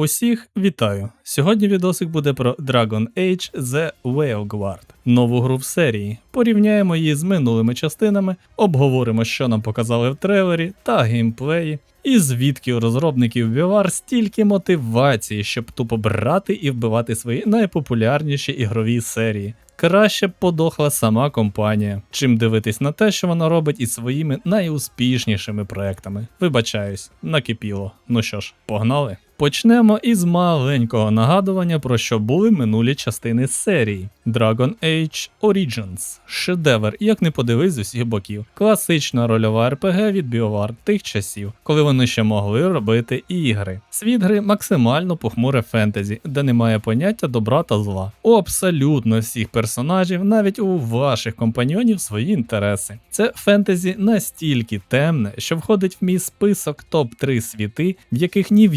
Усіх вітаю! Сьогодні відосик буде про Dragon Age The Veilguard, нову гру в серії. Порівняємо її з минулими частинами, обговоримо, що нам показали в трейлері та геймплеї, і звідки у розробників VR стільки мотивації, щоб тупо брати і вбивати свої найпопулярніші ігрові серії. Краще б подохла сама компанія, чим дивитись на те, що вона робить із своїми найуспішнішими проектами. Вибачаюсь, накипіло. Ну що ж, погнали? Почнемо із маленького нагадування про що були минулі частини серії. Dragon Age Origins шедевр, як не подивись з усіх боків. Класична рольова РПГ від BioWare тих часів, коли вони ще могли робити ігри. Світ гри максимально похмуре фентезі, де немає поняття добра та зла. У абсолютно всіх персонажів, навіть у ваших компаньйонів, свої інтереси. Це фентезі настільки темне, що входить в мій список топ-3 світи, в яких ні в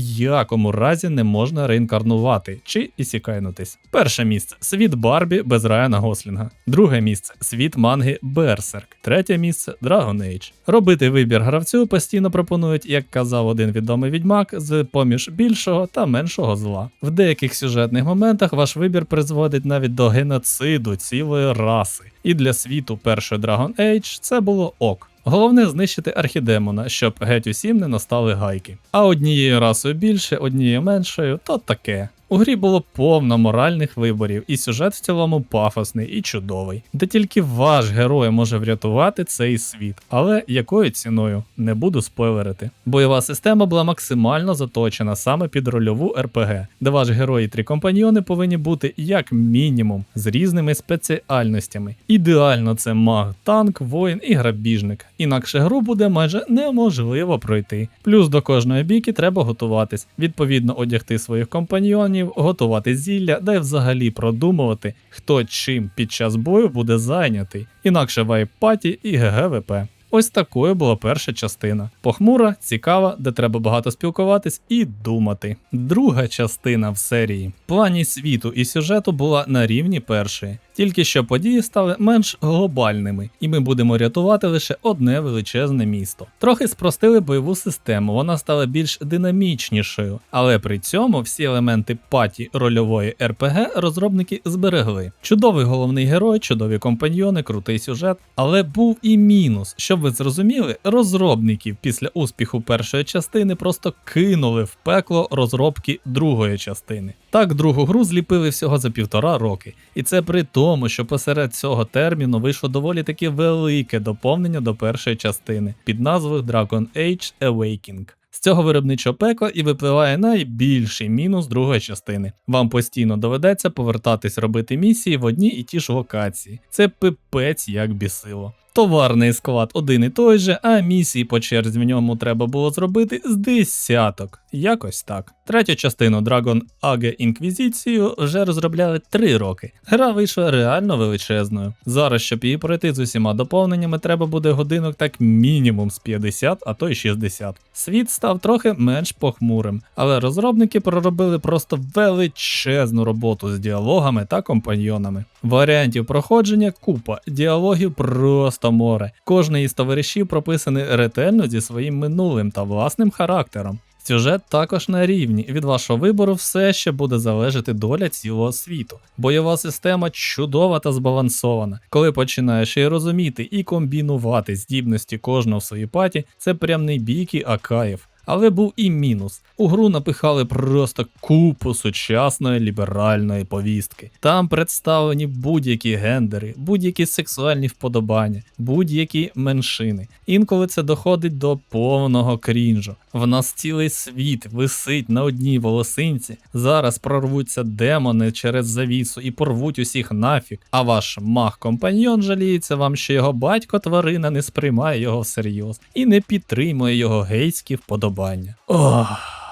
якому разі не можна реінкарнувати чи ісікайнутись. Перше місце світ Барбі без Райана Гослінга. Друге місце світ манги Берсерк. Третє місце Dragon Age. Робити вибір гравцю постійно пропонують, як казав один відомий відьмак, з поміж більшого та меншого зла. В деяких сюжетних моментах ваш вибір призводить навіть до геноциду цілої раси. І для світу першої Dragon Age це було ок. Головне знищити архідемона, щоб геть усім не настали гайки. А однією расою більше, однією меншою, то таке. У грі було повно моральних виборів, і сюжет в цілому пафосний і чудовий, де тільки ваш герой може врятувати цей світ, але якою ціною не буду спойлерити. Бойова система була максимально заточена саме під рольову РПГ, де ваш герой і три компаньйони повинні бути як мінімум з різними спеціальностями. Ідеально це маг, танк, воїн і грабіжник. Інакше гру буде майже неможливо пройти. Плюс до кожної бійки треба готуватись, відповідно одягти своїх компаньйонів, готувати зілля, да й взагалі продумувати, хто чим під час бою буде зайнятий, інакше вайп-паті і ГГВП. Ось такою була перша частина. Похмура, цікава, де треба багато спілкуватись і думати. Друга частина в серії. Плані світу і сюжету була на рівні першої. Тільки що події стали менш глобальними, і ми будемо рятувати лише одне величезне місто. Трохи спростили бойову систему, вона стала більш динамічнішою, але при цьому всі елементи паті рольової РПГ розробники зберегли. Чудовий головний герой, чудові компаньйони, крутий сюжет. Але був і мінус, щоб ви зрозуміли, розробників після успіху першої частини просто кинули в пекло розробки другої частини. Так, другу гру зліпили всього за півтора роки, і це при тому, що посеред цього терміну вийшло доволі таки велике доповнення до першої частини під назвою Dragon Age Awakening. З цього виробничого пекла і випливає найбільший мінус другої частини. Вам постійно доведеться повертатись робити місії в одні і ті ж локації. Це пипець як бісило. Товарний склад один і той же, а місії по черзі в ньому треба було зробити з десяток. Якось так. Третю частину Dragon Age Inquisition вже розробляли 3 роки. Гра вийшла реально величезною. Зараз, щоб її пройти з усіма доповненнями, треба буде годинок так мінімум з 50, а то й 60. Світ став трохи менш похмурим, але розробники проробили просто величезну роботу з діалогами та компаньйонами. Варіантів проходження купа, діалогів просто море. Кожний із товаришів прописаний ретельно зі своїм минулим та власним характером. Сюжет також на рівні. Від вашого вибору все ще буде залежати доля цілого світу. Бойова система чудова та збалансована. Коли починаєш її розуміти і комбінувати здібності кожного в своїй паті, це прям не бійки, а кайф. Але був і мінус. У гру напихали просто купу сучасної ліберальної повістки. Там представлені будь-які гендери, будь-які сексуальні вподобання, будь-які меншини. Інколи це доходить до повного крінжу. В нас цілий світ висить на одній волосинці. Зараз прорвуться демони через завісу і порвуть усіх нафіг. А ваш маг-компаньйон жаліється вам, що його батько тварина не сприймає його всерйоз і не підтримує його гейські вподобання. Ох.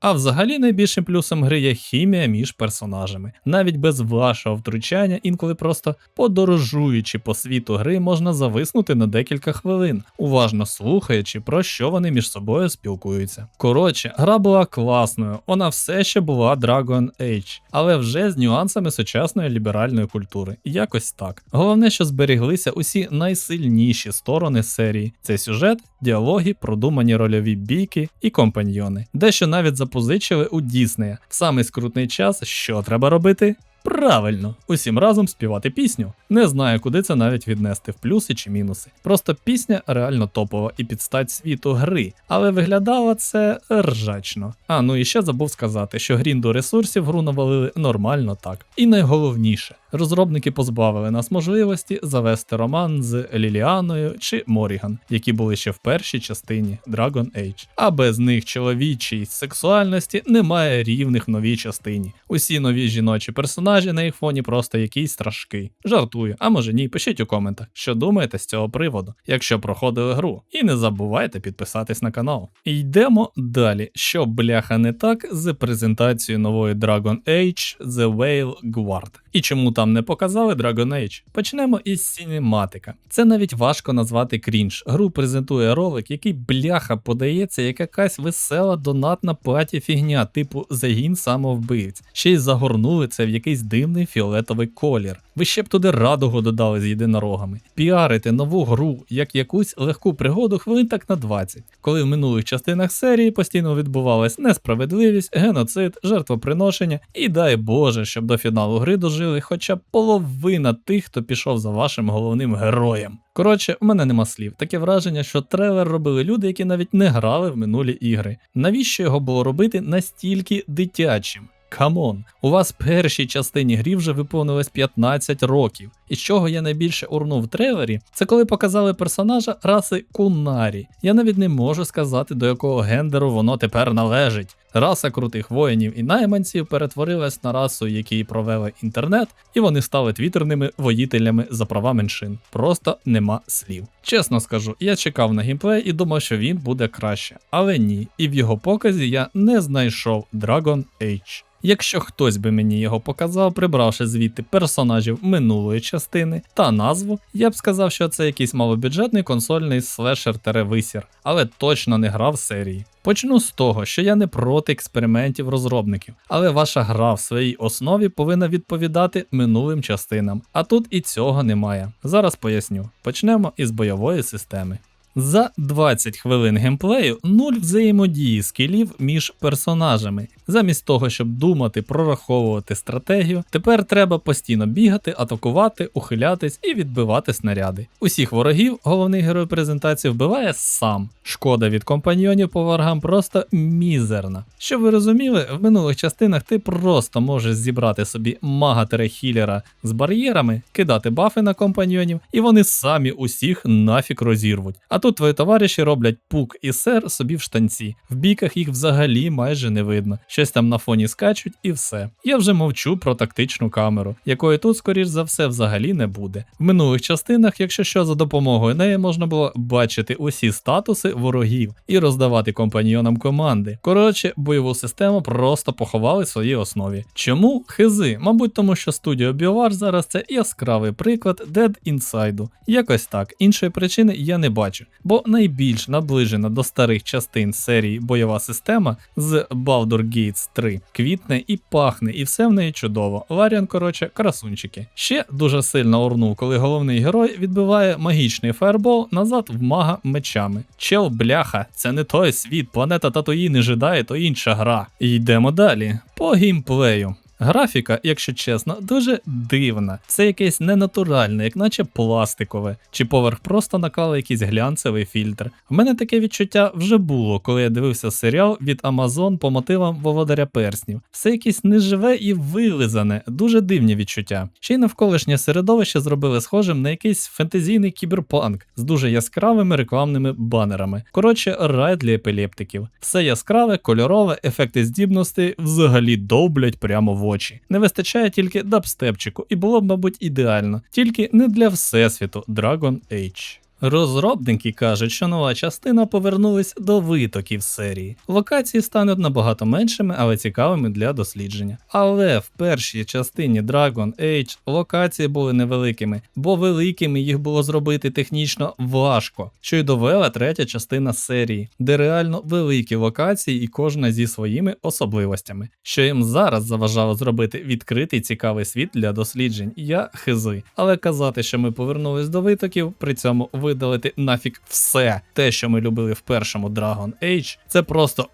А взагалі найбільшим плюсом гри є хімія між персонажами. Навіть без вашого втручання, інколи просто подорожуючи по світу гри, можна зависнути на декілька хвилин, уважно слухаючи, про що вони між собою спілкуються. Коротше, гра була класною, вона все ще була Dragon Age, але вже з нюансами сучасної ліберальної культури. Якось так. Головне, що зберіглися усі найсильніші сторони серії: це сюжет, діалоги, продумані рольові бійки і компаньйони. Дещо навіть за запозичили у Діснея. В самий скрутний час, що треба робити? Правильно, усім разом співати пісню. Не знаю, куди це навіть віднести в плюси чи мінуси. Просто пісня реально топова і підстать світу гри, але виглядало це ржачно. А ну і ще забув сказати, що грінду ресурсів гру навалили нормально так. І найголовніше, розробники позбавили нас можливості завести роман з Ліліаною чи Моріган, які були ще в першій частині Dragon Age. А без них чоловічій сексуальності немає рівних в новій частині. Усі нові жіночі персонажі на їх фоні просто якісь страшки. Жартую, а може ні, пишіть у коментах, що думаєте з цього приводу, якщо проходили гру. І не забувайте підписатись на канал. Йдемо далі. Що бляха не так з презентацією нової Dragon Age The Whale Guard. І чому там не показали Dragon Age? Почнемо із сінематика. Це навіть важко назвати крінж. Гру презентує ролик, який бляха подається як якась весела донатна паті фігня, типу загін самовбивць. Ще й загорнули це в якийсь дивний фіолетовий колір. Ви ще б туди радугу додали з єдинорогами. Піарити нову гру як якусь легку пригоду хвилин так на 20, коли в минулих частинах серії постійно відбувалась несправедливість, геноцид, жертвоприношення, і дай Боже, щоб до фіналу гри дожили хоча б половина тих, хто пішов за вашим головним героєм. Коротше, в мене нема слів. Таке враження, що трейлер робили люди, які навіть не грали в минулі ігри. Навіщо його було робити настільки дитячим? Камон, у вас першій частині грі вже виповнилось 15 років. І з чого я найбільше урнув трейлері, це коли показали персонажа раси Кунарі. Я навіть не можу сказати, до якого гендеру воно тепер належить. Раса крутих воїнів і найманців перетворилась на расу, якій провели інтернет, і вони стали твіттерними воїтелями за права меншин. Просто нема слів. Чесно скажу, я чекав на геймплей і думав, що він буде краще, але ні. І в його показі я не знайшов Dragon Age. Якщо хтось би мені його показав, прибравши звідти персонажів минулої частини та назву, я б сказав, що це якийсь малобюджетний консольний слешер-висір, але точно не гра в серії. Почну з того, що я не проти експериментів розробників, але ваша гра в своїй основі повинна відповідати минулим частинам, а тут і цього немає. Зараз поясню. Почнемо із бойової системи. За 20 хвилин геймплею нуль взаємодії скілів між персонажами. Замість того, щоб думати, прораховувати стратегію, тепер треба постійно бігати, атакувати, ухилятись і відбивати снаряди. Усіх ворогів головний герой презентації вбиває сам. Шкода від компаньйонів по варгам просто мізерна. Щоб ви розуміли, в минулих частинах ти просто можеш зібрати собі мага-хілера з бар'єрами, кидати бафи на компаньйонів, і вони самі усіх нафік розірвуть. А тут твої товариші роблять пук і сер собі в штанці. В біках їх взагалі майже не видно. Щось там на фоні скачуть і все. Я вже мовчу про тактичну камеру, якої тут, скоріш за все, взагалі не буде. В минулих частинах, якщо що за допомогою неї можна було бачити усі статуси ворогів і роздавати компаньйонам команди. Коротше, бойову систему просто поховали в своїй основі. Чому хизи? Мабуть, тому що студіо BioWare зараз це яскравий приклад Dead Inside. Якось так. Іншої причини я не бачу, бо найбільш наближена до старих частин серії бойова система з Baldur Gates 3 квітне і пахне, і все в неї чудово. Ларіан, коротше, красунчики. Ще дуже сильно орнув, коли головний герой відбиває магічний фаербол назад в мага мечами. Чел бляха, це не той світ, планета Татуїни жидає, то інша гра. Йдемо далі. По геймплею. Графіка, якщо чесно, дуже дивна. Це якесь ненатуральне, як наче пластикове, чи поверх просто наклали якийсь глянцевий фільтр. В мене таке відчуття вже було, коли я дивився серіал від Amazon по мотивам Володаря Перснів. Все якесь неживе і вилизане, дуже дивні відчуття. Ще й навколишнє середовище зробили схожим на якийсь фентезійний кіберпанк з дуже яскравими рекламними банерами. Коротше, рай для епілептиків. Все яскраве, кольорове, ефекти здібності взагалі довблять прямо в очі. Не вистачає тільки дабстепчику, і було б, мабуть, ідеально, тільки не для всесвіту Dragon Age. Розробники кажуть, що нова частина повернулась до витоків серії. Локації стануть набагато меншими, але цікавими для дослідження. Але в першій частині Dragon Age локації були невеликими, бо великими їх було зробити технічно важко, що й довела третя частина серії, де реально великі локації і кожна зі своїми особливостями, що їм зараз заважало зробити відкритий цікавий світ для досліджень. Я хизи. Але казати, що ми повернулись до витоків, при цьому видалити нафік все те, що ми любили в першому Dragon Age, це просто.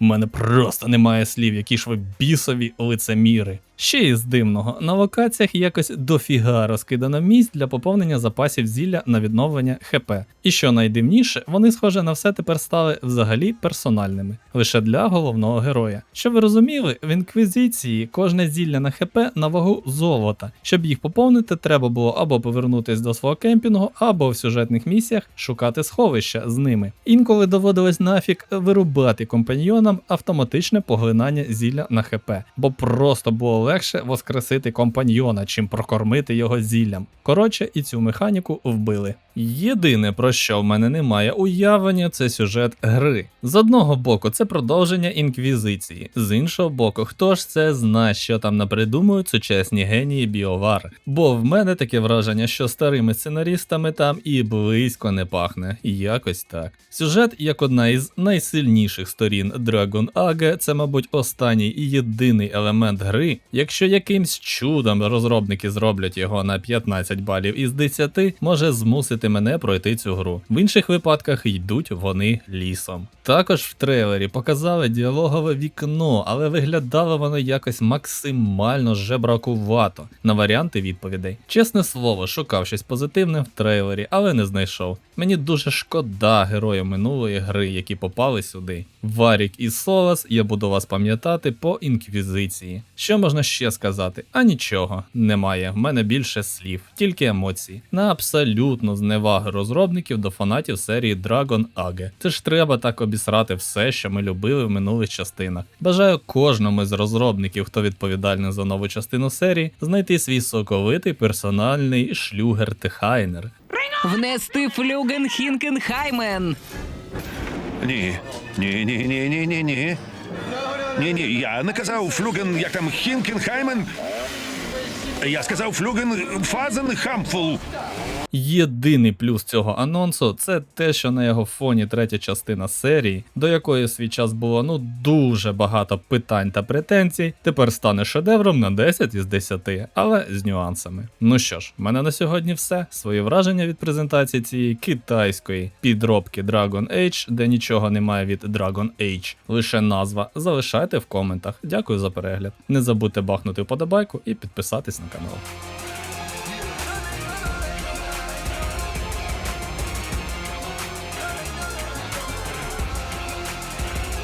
У мене просто немає слів, які ж ви бісові лицеміри. Ще із дивного, на локаціях якось дофіга розкидано місць для поповнення запасів зілля на відновлення ХП. І що найдивніше, вони, схоже на все тепер стали взагалі персональними, лише для головного героя. Щоб ви розуміли, в інквізиції кожне зілля на ХП на вагу золота. Щоб їх поповнити, треба було або повернутись до свого кемпінгу, або в сюжетних місіях шукати сховища з ними. Інколи доводилось нафіг вирубати компаньйонам автоматичне поглинання зілля на ХП, бо просто було легше воскресити компаньйона, чим прокормити його зіллям. Коротше, і цю механіку вбили. Єдине про що в мене немає уявлення, це сюжет гри. З одного боку, це продовження інквізиції, з іншого боку, хто ж це знає, що там напридумують сучасні генії біовар. Бо в мене таке враження, що старими сценарістами там і близько не пахне. Якось так. Сюжет, як одна із найсильніших сторін Dragon Age, це, мабуть, останній і єдиний елемент гри. Якщо якимсь чудом розробники зроблять його на 15 балів із 10, може змусити мене пройти цю гру. В інших випадках йдуть вони лісом. Також в трейлері показали діалогове вікно, але виглядало воно якось максимально жебракувато на варіанти відповідей. Чесне слово, шукав щось позитивне в трейлері, але не знайшов. Мені дуже шкода героїв минулої гри, які попали сюди. Варік і Солас, я буду вас пам'ятати по інквізиції. Що можна ще сказати? А нічого, немає. В мене більше слів, тільки емоції. На абсолютно зневагу розробників до фанатів серії Dragon Age. Це ж треба так обісрати все, що ми любили в минулих частинах. Бажаю кожному з розробників, хто відповідальний за нову частину серії, знайти свій соковитий персональний шлюгер Техайнер. Внести флюген Хінкенхаймен. Ні. Ні, ні, ні, ні, ні, ні. Ні, ні, я не казав флюген, як там Хінкенхаймен. Я сказав флюген Фазен Хамфул. Єдиний плюс цього анонсу це те, що на його фоні третя частина серії, до якої свій час було ну дуже багато питань та претензій, тепер стане шедевром на 10 із 10, але з нюансами. Ну що ж, в мене на сьогодні все. Свої враження від презентації цієї китайської підробки Dragon Age, де нічого немає від Dragon Age, лише назва. Залишайте в коментах. Дякую за перегляд. Не забудьте бахнути вподобайку і підписатись на канал.